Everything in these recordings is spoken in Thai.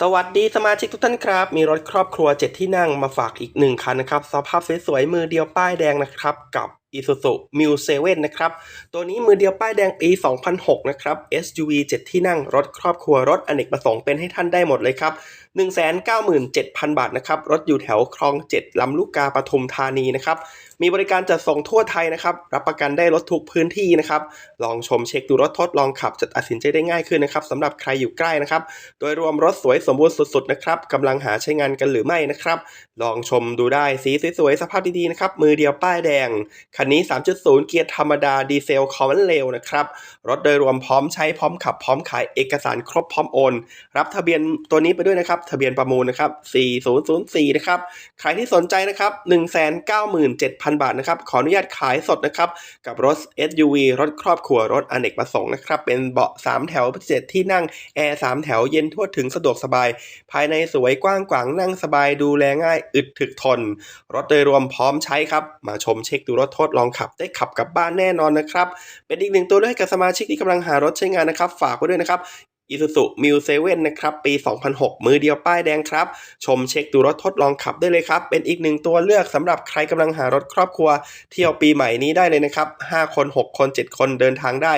สวัสดีสมาชิกทุกท่านครับ มีรถครอบครัว 7 ที่นั่งมาฝากอีกหนึ่งคันนะครับ สภาพสวยๆ มือเดียวป้ายแดงนะครับ กับ Isuzu Mu 7นะครับ ตัวนี้มือเดียวป้ายแดงปี 2006 นะครับ SUV 7 ที่นั่งรถครอบครัวรถอเนกประสงค์เป็นให้ท่านได้หมดเลยครับ 197,000 บาทนะครับ รถอยู่แถวคลอง 7 ลำลูกกาปทุมธานีนะครับมีบริการจัดส่งทั่วไทยนะครับ รับประกันได้รถทุกพื้นที่นะครับ ลองชมเช็คดูรถทดลองขับจะตัดสินใจได้ง่ายขึ้นนะครับสำหรับใครอยู่ใกล้นะครับ โดยรวมรถสวยสมบูรณ์สุดๆนะครับกำลังหาใช้งานกันหรือไม่นะครับ ลองชมดูได้สีสวยๆสภาพดีๆนะครับมือเดียวป้ายแดง คันนี้ 3.0 เกียร์ธรรมดาดีเซลคอมมอนเร็วนะครับรถโดยรวมพร้อมใช้พร้อมขับพร้อมขายเอกสารครบพร้อมโอน รับทะเบียนตัวนี้ไปด้วยนะครับ ทะเบียนประมูลนะครับ 4004 นะครับ ใครที่สนใจนะครับ 197,000 197,000 บาทนะครับ ขออนุญาตขายสดนะครับ กับรถ SUV รถครอบครัวรถอเนกประสงค์นะครับ เป็นเบาะ 3 แถวพิเจ็ดที่นั่ง แอร์ 3 แถวเย็นทั่วถึงสะดวกสบาย ภายในสวยกว้างขวางนั่งสบายดูแลง่ายอึดถึกทน รถโดยรวมพร้อมใช้ครับ มาชมเช็คดูรถทดลองขับได้ขับกลับบ้านแน่นอนนะครับ เป็นอีกหนึ่งตัวเลือกให้กับสมาชิกที่กำลังหารถใช้งานนะครับ ฝากไว้ด้วยนะครับ Isuzu Mu 7นนะครับปี 2006 มือเดียวป้ายแดงครับ ชมเช็คดูรถทดลองขับได้เลยครับ เป็นอีกหนึ่งตัวเลือกสำหรับใครกำลังหารถครอบครัว เที่ยวปีใหม่นี้ได้เลยนะครับ 5 คน 6 คน 7 คนเดินทางได้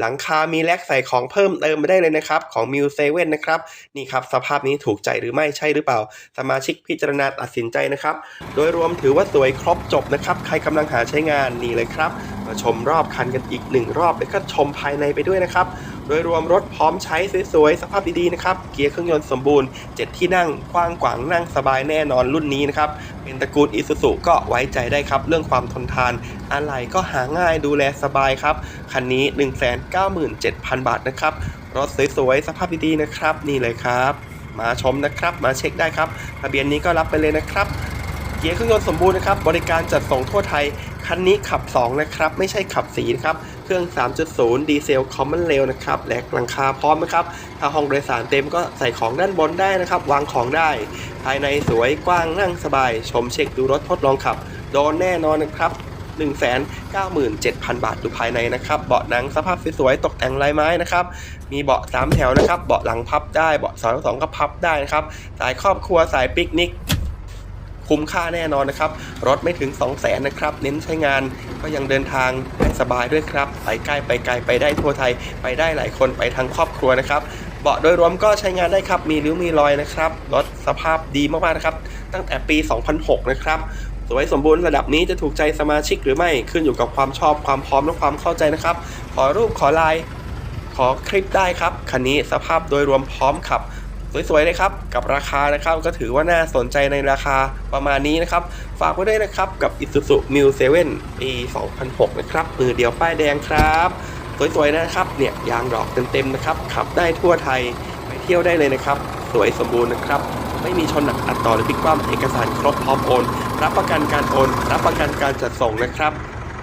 หลังคามีแลกใส่ของเพิ่มเติมไม่ได้เลยนะครับ ของ Mu 7นะครับ นี่ครับ สภาพนี้ถูกใจหรือไม่ใช่หรือเปล่า สมาชิกพิจารณาตัดสินใจนะครับ โดยรวมถือว่าสวยครบจบนะครับใครกำลังหาใช้งานนี่เลยครับมาชมรอบคันกันอีกหนึ่งรอบแล้วก็ชมภายในไปด้วยนะครับ โดยรวมรถพร้อมใช้สวยๆสภาพดีๆนะครับ เกียร์เครื่องยนต์สมบูรณ์ 7 ที่นั่งกว้างขวางนั่งสบายแน่นอนรุ่นนี้นะครับ เป็นตระกูลอิซูซุก็ไว้ใจได้ครับ เรื่องความทนทาน อะไรก็หาง่ายดูแลสบายครับ คันนี้ 197,000 บาทนะครับ รถสวยๆสภาพดีๆนะครับ นี่เลยครับ มาชมนะครับมาเช็คได้ครับทะเบียนนี้ก็รับไปเลยนะครับเกียร์เครื่องยนต์สมบูรณ์นะครับ บริการจัดส่งทั่วไทย คันนี้ขับ 2 นะครับ ไม่ใช่ขับสีนะครับ เครื่อง 3.0 ดีเซลคอมมอนเร็วนะครับแหลกหลังคาพร้อมนะครับ ถ้าห้องโดยสารเต็มก็ใส่ของด้านบนได้นะครับ วางของได้ ภายในสวยกว้างนั่งสบาย ชมเช็คดูรถทดลองขับ โดนแน่นอนนะครับ197,000 บาทดูภายในนะครับ เบาะหนังสภาพสวยๆ ตกแต่งลายไม้นะครับ มีเบาะ 3 แถวนะครับ เบาะหลังพับได้ เบาะ2 2ก็พับได้นะครับ สายครอบครัว สายปิกนิก คุ้มค่าแน่นอนนะครับ รถไม่ถึง 2 0 0แสนนะครับ เน้นใช้งานก็ยังเดินทางได้สบายด้วยครับ ไปใกล้ไปไกลไปได้ทั่วไทย ไปได้หลายคนไปทั้งครอบครัวนะครับเบาะโดยรวมก็ใช้งานได้ครับ มีริ้วมีรอยนะครับ รถสภาพดีมากๆนะครับ ตั้งแต่ปี 2006 นะครับสวยสมบูรณ์ระดับนี้จะถูกใจสมาชิกหรือไม่ขึ้นอยู่กับความชอบความพร้อมและความเข้าใจนะครับ ขอรูปขอไลน์ขอคลิปได้ครับ คันนี้สภาพโดยรวมพร้อมขับ สวยๆเลยครับ กับราคานะครับก็ถือว่าน่าสนใจในราคาประมาณนี้นะครับ ฝากไว้ด้วยนะครับกับ Isuzu Mu 7ปี 2006 นะครับ มือเดียวป้ายแดงครับ สวยๆนะครับเนี่ยยางดอกเต็มๆนะครับขับได้ทั่วไทยไปเที่ยวได้เลยนะครับ สวยสมบูรณ์นะครับไม่มีชนหนักอัดต่อหรือพลิกคว่ำเอกสารครบพร้อมโอน รับประกันการโอน รับประกันการจัดส่งนะครับ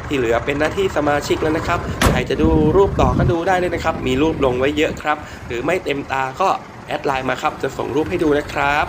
ที่เหลือเป็นหน้าที่สมาชิกแล้วนะครับ ใครจะดูรูปต่อก็ดูได้เลยนะครับ มีรูปลงไว้เยอะครับ หรือไม่เต็มตาก็ แอดไลน์มาครับ จะส่งรูปให้ดูนะครับ